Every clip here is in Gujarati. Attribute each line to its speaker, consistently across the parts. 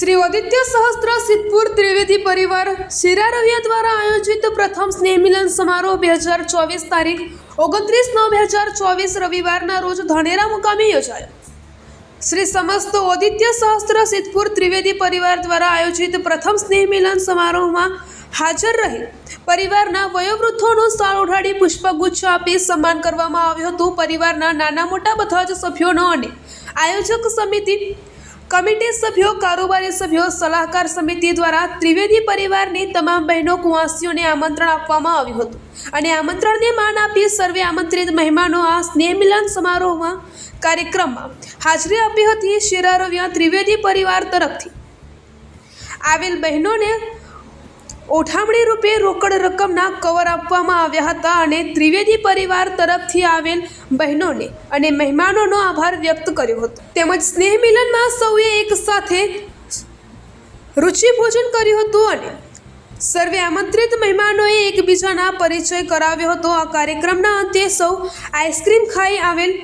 Speaker 1: શ્રી આદિત્ય સહસ્ત્ર સિદ્ધપુર ત્રિવેદી પરિવાર શિરા રવિયા દ્વારા આયોજિત પ્રથમ સ્નેહ મિલન સમારોહ બે હજાર ચોવીસ તારીખ ઓગણત્રીસ નવ બે હજાર ચોવીસ રવિવારના રોજ ધાનેરા મુકામે યોજાયો. શ્રી સમસ્ત ઓદિત્ય સહસ્ત્ર સિદ્ધપુર ત્રિવેદી પરિવાર દ્વારા આયોજિત પ્રથમ સ્નેહ મિલન સમારોહમાં હાજર રહી પરિવારના વયોવૃદ્ધોનું સાળ ઉઠાડી પુષ્પગુચ્છ આપી સન્માન કરવામાં આવ્યું હતું. પરિવારના નાના મોટા બધા જ સભ્યોનો અને આયોજક સમિતિ કમિટી સભ્યો, કારોબારી સભ્યો, સલાહકાર સમિતિ દ્વારા ત્રિવેદી પરિવારની તમામ બહેનો, કુંવાસીઓને આમંત્રણ આપવામાં આવ્યું હતું. અને આમંત્રણને માન આપી સર્વે આમંત્રિત મહેમાનો આ સ્નેહ મિલન સમારોહમાં કાર્યક્રમમાં હાજરી આપી હતી શિરારવ્યા ત્રિવેદી પરિવાર તરફથી. આવેલ બહેનોને ઓઠામણી રૂપે રોકડ રકમના કવર આપવામાં આવ્યા હતા અને ત્રિવેદી પરિવાર તરફથી આવેલ બહેનોને અને મહેમાનોનો આભાર વ્યક્ત કર્યો હતો. તેમજ સ્નેહ મિલનમાં સૌએ એક સાથે રુચિ ભોજન કર્યું હતું અને સર્વે આમંત્રિત મહેમાનોએ એકબીજાના પરિચય કરાવ્યો હતો. આ કાર્યક્રમના અંતે સૌ આઈસ્ક્રીમ ખાઈ આવેલ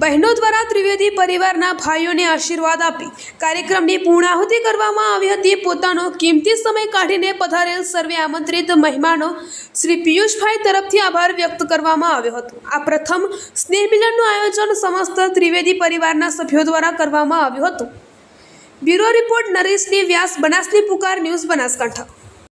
Speaker 1: બહેનો દ્વારા ત્રિવેદી પરિવારના ભાઈઓને આશીર્વાદ આપી કાર્યક્રમની પૂર્ણાહુતિ કરવામાં આવી હતી. પોતાનો કિંમતી સમય કાઢીને પધારેલ સર્વે આમંત્રિત મહેમાનો શ્રી પિયુષભાઈ તરફથી આભાર વ્યક્ત કરવામાં આવ્યો હતો. આ પ્રથમ સ્નેહ મિલનનું આયોજન સમસ્ત ત્રિવેદી પરિવારના સભ્યો દ્વારા કરવામાં આવ્યું હતું. બ્યુરો રિપોર્ટ નરેશની વ્યાસ બનાસની પુકાર ન્યૂઝ બનાસકાંઠા.